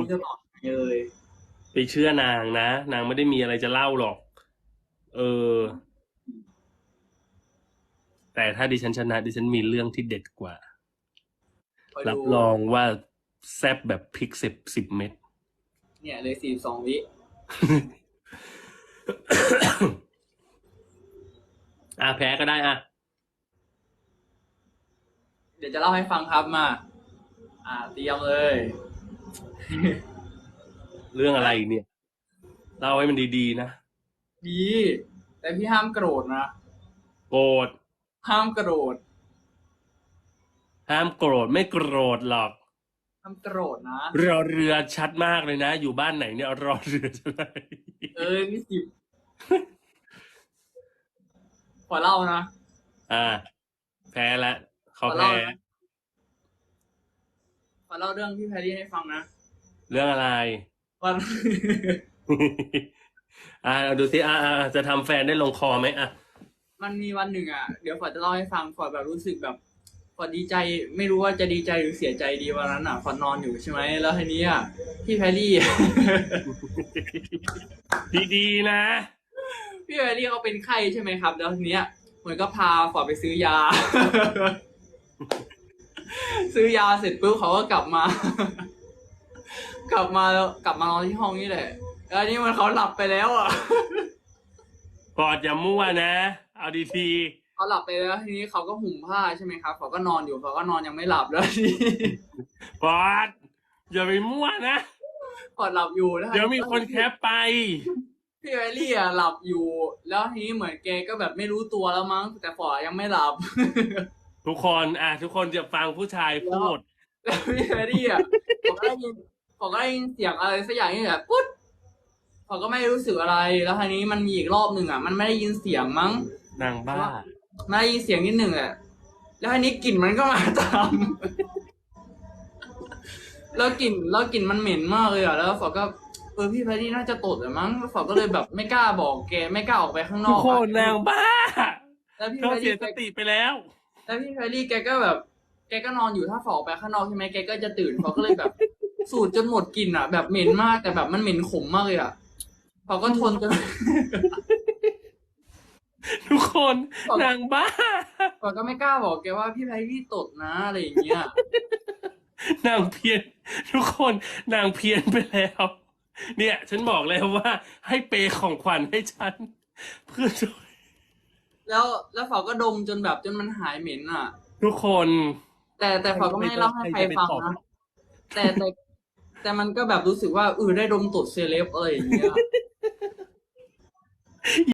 รู้จะตอบยังไงเลยไปเชื่อนางนะ นางไม่ได้มีอะไรจะเล่าหรอก เออ แต่ถ้าดิฉันชนะ ดิฉันมีเรื่องที่เด็ดกว่าคอยรับดูรองว่าแซบแบบพริกสิบสิบเม็ดเนี่ยเลยสี่สองวิอะแพ้ก็ได้อะ เดี๋ยวจะเล่าให้ฟังครับมา อ่าเตรียมเลย เรื่องอะไรเนี่ยเล่าให้มันดีๆนะดีแต่พี่ห้ามโกรธนะโกรธห้ามโกรธห้ามโกรธไม่โกรธหรอกห้ามโกรธนะรอเรือชัดมากเลยนะ อยู่บ้านไหนเนี่ยรอเรือจะไหนเอ้ยพี่สิบขอเล่านะอ่า แพ้แล้วเขาขอแพ้เล่านะขอเล่าเรื่องพี่แพรรี่ให้ฟังนะ เรื่องอะไร วัน อ่าเอาดูสิอ่าอ่าจะทำแฟนได้ลงคอไหมอะ มันมีวันหนึ่งอะ เดี๋ยวฝอจะเล่าให้ฟังฝอแบบรู้สึกแบบฝอดีใจ ไม่รู้ว่าจะดีใจหรือเสียใจดีวันนั้นอะฝอนอนอยู่ใช่ไหม แล้วทีนี้อะพี่แพรรี่ ดีๆนะ พี่แพรรี่เขาเป็นไข้ใช่ไหมครับ แล้วทีเนี้ยเหมือนก็พาฝอไปซื้อยา ซื้อยาเสร็จปุ๊บเขาก็กลับมา กลับมาแล้วกลับมานอนที่ห้องนี่แหละแล้วนี่มันเขาหลับไปแล้วอะ ปอดอย่ามั่วนะ เอาดีเขาหลับไปแล้วทีนี้เขาก็ห่มผ้าใช่ไหมครับเขาก็นอนอยู่เขาก็นอนยังไม่หลับแล้วทีนี้ๆปอดอย่าไปมั่วนะพอหลับอยู่แล้วเดี๋ยวมีคนแคปไป พี่แวลลี่อะหลับอยู่ แล้วทีนี้เหมือนแกก็แบบไม่รู้ตัวแล้วมั้ง แต่ฝอยังไม่หลับ ทุกคนอะทุกคนจะฟังผู้ชายพูด แล้วพี่แวลลี่อะ ผมก็ได้ยิน ผมก็ได้ยินเสียงอะไรสักอย่างนี่แหละปุ๊บผมก็ไม่รู้สึกอะไร แล้วทีนี้มันมีอีกรอบหนึ่งอะ มันไม่ได้ยินเสียงมั้งนางบ้าไม่ได้ยินเสียงนิดหนึ่งแหละแล้วทีนี้กลิ่นมันก็มาตามแล้วกลิ่นแล้วกลิ่นมันเหม็นมากเลยอะแล้วฝอก็เออพี่แพรรี่น่าจะตดเหรือมั้งแล้วฝอก็เลยแบบไม่กล้าบอกแกไม่กล้าออกไปข้างนทุอกกคนอะนางบ้าแล้วพี่เขาแพรเสียรี่สแกติไปแล้ว แล้วพี่แพรรี่แกก็แบบ แกก็นอนอยู่ถ้าฝอออกไปข้างนอกใช่ไหมแกก็จะตื่นฝอก็เลยแบบ สูดจนหมดกลิ่นอะ แบบเหม็นมากแต่แบบมันเหม็นขมมากเลยอะฝอก็ทนจนทุกคนบอกนางบ้าฝอก็ไม่กล้าบอกแกว่าพี่แพรรี่ตดนะอะไรอย่างเงี้ยนางเพี้ยน ทุกคนนางเพี้ยนไปแล้ว เนี่ย ฉันบอกแล้วว่า ให้เปย์ของขวัญให้ฉัน เพื่อช่วยแล้วแล้วฝอก็ดมจนแบบจนมันหายเหม็นอะ ทุกคน แต่แต่ฝอก็ไม่ได้เล่าให้ใครฟังนะแต่แต่ แต่มันก็แบบรู้สึกว่าเออได้ดมตดเซเลบอะไรอย่างเงี้ย